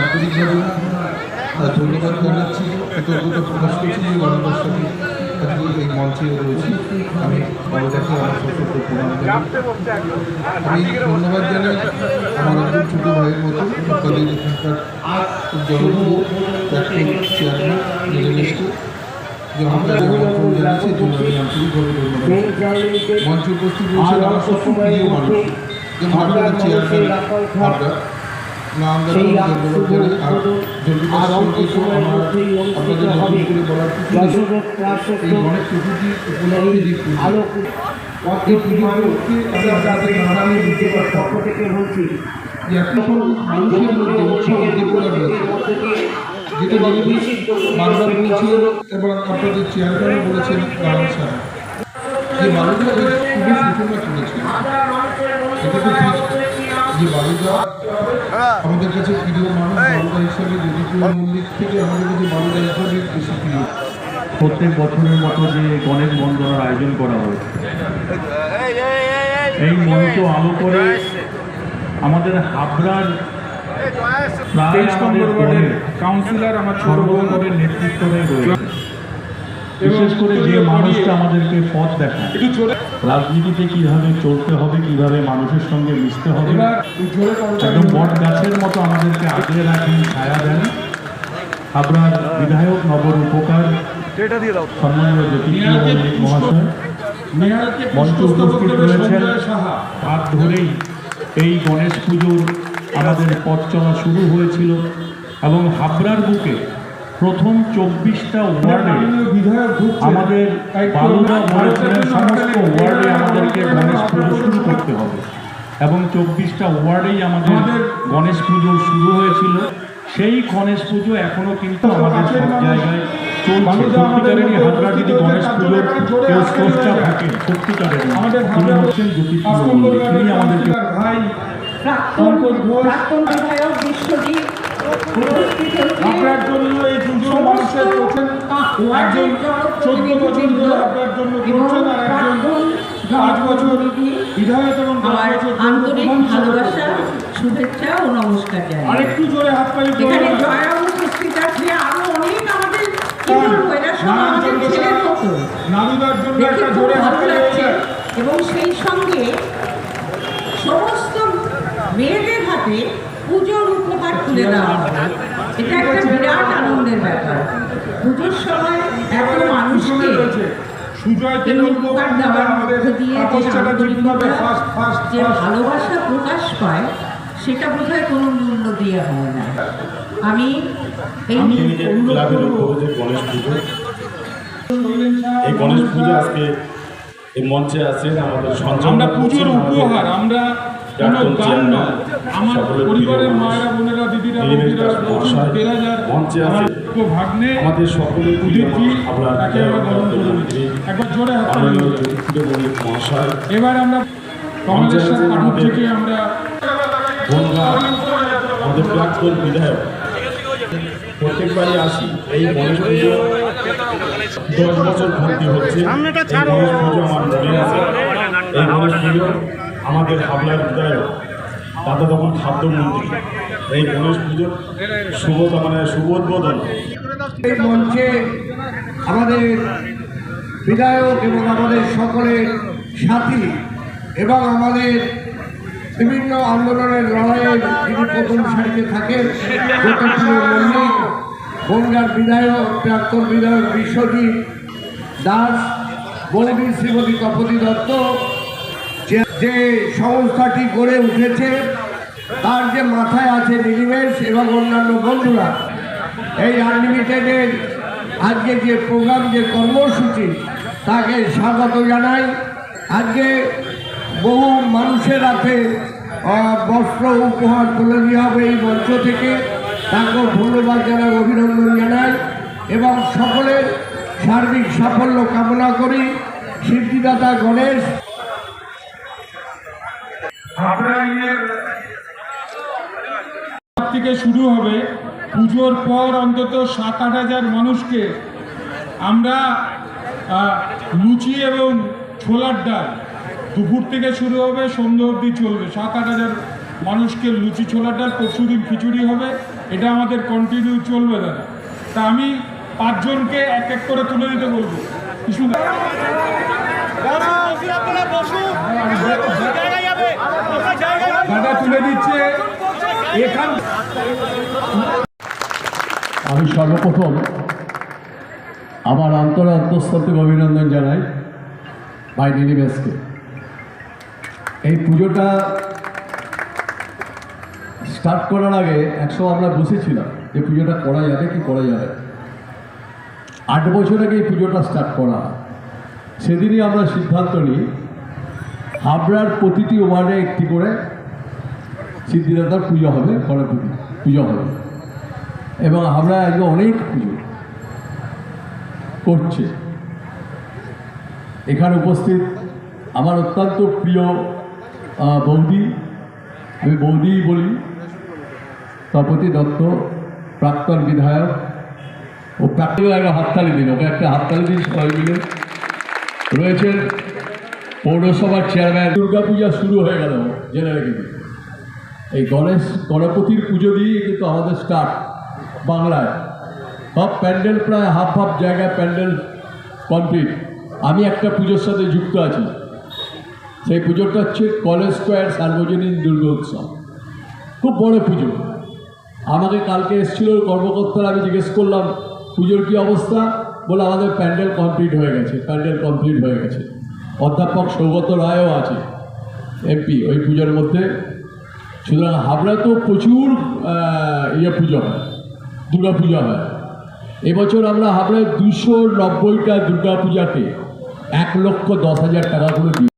আন্তরিকভাবে ধন্যবাদ জানাচ্ছি, কৃতজ্ঞতা প্রকাশ করছি যে ভারতবর্ষকে আজকে এই মঞ্চে রয়েছি। আমি বাবাটাকে আমার সশস্ত্র প্রণাম আমি ধন্যবাদ জানাই আমার একজন ছোটো ভাইয়ের মতো, তাদের এখানকার জনপ্রিয় প্রাক্তন চেয়ারম্যান যে। মঞ্চে উপস্থিত রয়েছেন আমার সব প্রিয় মানুষ, যেমন আপনাদের চেয়ারম্যান না আমরা তো ধন্যবাদ জানাই আর জলবিকাশ সঙ্গীতও আমার আপনাদের নতুন করে বলার কিছু নেই। এই গণেশ চতুর্থী উপলক্ষে যে পুজো এই পুজো উপলক্ষে আমি আপনাদের নানামে দিতে পারতাম যে একটা সংখ্যক মানুষের মধ্যে উৎসব উদ্দীপনা রয়েছে যেটা বারবার বলছিলেন এবং আপনাদের চেয়ারম্যানও বলেছেন নারায়ণ স্যার। যে বালুদা খুবই এটা তো ঠিক যে বালুদা আমাদের কাছে প্রিয় মানুষ বালুদা হিসাবে যদিপুর মন্দির থেকে আমাদের কাছে বালুদা হিসাবে বেশি প্রিয়। প্রত্যেক বছরের মতো যে গণেশ বন্দনার আয়োজন করা হয়েছে এই মঞ্চ আলো করে আমাদের হাবড়ার তেইশ নম্বর ওয়ার্ডের কাউন্সিলর আমার ছোট বোন সর্বদলের নেতৃত্বে রয়েছে। বিশেষ করে যে মানুষটা আমাদেরকে পথ দেখায়। রাজনীতিতে কীভাবে চলতে হবে কীভাবে মানুষের সঙ্গে মিশতে হবে। একদম বট গাছের মতো আমাদেরকে আগলে রাখেন ছায়া দেন। আপনার বিধায়ক নগর উপকার সম্মানীয় জ্যোতিপ্রিয় মল্লিক মহাশয় মঞ্চে উপস্থিত রয়েছেন। হাত ধরেই এই গণেশ পুজোর আমাদের পথ চলা শুরু হয়েছিল এবং হাবড়ার বুকে প্রথম চব্বিশটা ওয়ার্ডে। আমাদের বালুরা বলেছিলেন সমস্ত ওয়ার্ডে আমাদেরকে গণেশ পুজো শুরু করতে হবে এবং চব্বিশটা ওয়ার্ডেই আমাদের গণেশ পুজো শুরু হয়েছিল সেই গণেশ পুজো এখনও কিন্তু আমাদের সব জায়গায় চলছে সত্যিকারেরই গণেশ পুজোর তিনি আমাদেরকে প্রাক্তন বিধায়ক বিশ্বজিৎ। আপনার জন্য এই দুজন মানুষের করছেন একজন চোদ্দ বছর ধরে আপনার জন্য করছেন আর একজন পাঁচ বছর বিধায়ক এবং আন্তরিক ভালোবাসা শুভেচ্ছা ও নমস্কার জানাই। আরেকটু জোরে হাত পাই এখানে জয়া উপস্থিত আছে আরও অনেক আমাদের কি বলব এরা সব আমাদের ছেলের মতো। নারীদের জন্য একটা জোরে হাত পাই এবং সেই সঙ্গে সমস্ত মেয়েদের হাতে পুজোর তুলে দেওয়া এটা একটা বিরাট আনন্দের ব্যাপার। পুজোর সময় এত মানুষকে যে ভালোবাসা প্রকাশ পায় সেটা বোধহয় কোনো মূল্য দিয়ে হয় না। আমি এই গণেশ পুজো। এই গণেশ পুজো আজকে এই মঞ্চে আছেন আমাদের আমরা পুজোর উপহার আমরা কোনো চেয়ারম্যান, নয় আমার পরিবারের মায়েরা বোনেরা দিদিরা আছে। দুটো ভাগ্নে আমাদের সকলের উদিতজি তাকে আমরা করে নিচ্ছি। একবার জোরে হাত এবার আমরা আমাদের- থেকে আমরা আমাদের প্রাক্তন বিধায়ক প্রত্যেকবারই আসি এই গণেশ পুজো দশ বছর ভর্তি হচ্ছে আমার মনে আছে এই গণেশ পুজো আমাদের হাবলার বিধায়ক দাদা তখন খাদ্যমন্ত্রী। এই গণেশ পুজোর শুভ মানে শুভ উদ্বোধন। এই মঞ্চে আমাদের বিধায়ক এবং আমাদের সকলের সাথী এবং আমাদের বিভিন্ন আন্দোলনের লড়াইয়ে যিনি প্রথম সারিতে থাকেন মল্লিক, বনগার বিধায়ক, প্রাক্তন বিধায়ক বিশ্বজিৎ দাস বৌদি শ্রীমতী তপতি দত্ত যে- সংস্থাটি গড়ে উঠেছে, তার যে মাথায় আছে নীলিমেশ এবং অন্যান্য বন্ধুরা, এই আনলিমিটেডের আজকে যে প্রোগ্রাম যে কর্মসূচি, তাকে স্বাগত জানাই। আজকে বহু মানুষের হাতে বস্ত্র উপহার তুলে দেওয়া হবে এই মঞ্চ থেকে। তাকেও ধন্যবাদ জানাই, অভিনন্দন জানাই এবং সকলের সার্বিক সাফল্য কামনা করি। সিদ্ধিদাতা গণেশ থেকে শুরু হবে। পুজোর পর অন্তত সাত আট হাজার মানুষকে আমরা লুচি এবং ছোলার ডাল দুপুর থেকে শুরু হবে সন্ধ্যা অবধি চলবে। সাত আট হাজার মানুষকে লুচি ছোলার ডাল পরশু দিন খিচুড়ি হবে। এটা আমাদের কন্টিনিউ চলবে দাদা। তা আমি পাঁচজনকে এক এক করে তুলে দিতে বলব। কিছু তুলে দিচ্ছে। এখান আমি সর্বপ্রথম আমার অন্তর অন্তঃস্থল অভিনন্দন জানাই ভাই নিনিবেশকে এই পুজোটা স্টার্ট করার আগে একশো আমরা বসেছিলাম যে পুজোটা করা যাবে কি করা যাবে। আট বছর আগে এই পুজোটা স্টার্ট করা সেদিনই আমরা সিদ্ধান্ত নিই, হাবড়ার প্রতিটি ওয়ার্ডে একটি করে সিদ্ধিদাতার পুজো হবে করে পুজো হবে। এবং আমরা আজকে অনেক পুজো করছে। এখানে উপস্থিত আমার অত্যন্ত প্রিয় বৌদি, আমি বৌদিই বলি, তপতি দত্ত, প্রাক্তন বিধায়ক। ও প্রাক্তন একটা হাততালি দিন, ওকে একটা হাততালি দিন সবাই মিলে। রয়েছেন পৌরসভার চেয়ারম্যান দুর্গাপূজা শুরু হয়ে গেল, জেনে রেখে দিন। এই গণেশ গণপতির পুজো দিয়েই কিন্তু আমাদের স্টার্ট বাংলায়। সব প্যান্ডেল প্রায় হাফ হাফ জায়গায় প্যান্ডেল কমপ্লিট আমি একটা পুজোর সাথে যুক্ত আছি। সেই পুজোটা হচ্ছে কলেজ স্কোয়ার সার্বজনীন দুর্গা উৎসব খুব বড় পুজো। আমাকে কালকে এসেছিল কর্মকর্তারা, আমি জিজ্ঞেস করলাম, পুজোর কী অবস্থা? বলে, আমাদের প্যান্ডেল কমপ্লিট হয়ে গেছে, প্যান্ডেল কমপ্লিট হয়ে গেছে। অধ্যাপক সৌগত রায়ও আছে এমপি ওই পুজোর মধ্যে। সুতরাং হাবড়া তো প্রচুর ইয়ে পুজো হয়, দুর্গা পূজা হয়। এবছর আমরা হাবড়ায় দুশো নব্বইটা দুর্গা পূজাকে এক লক্ষ দশ হাজার টাকা করে দিই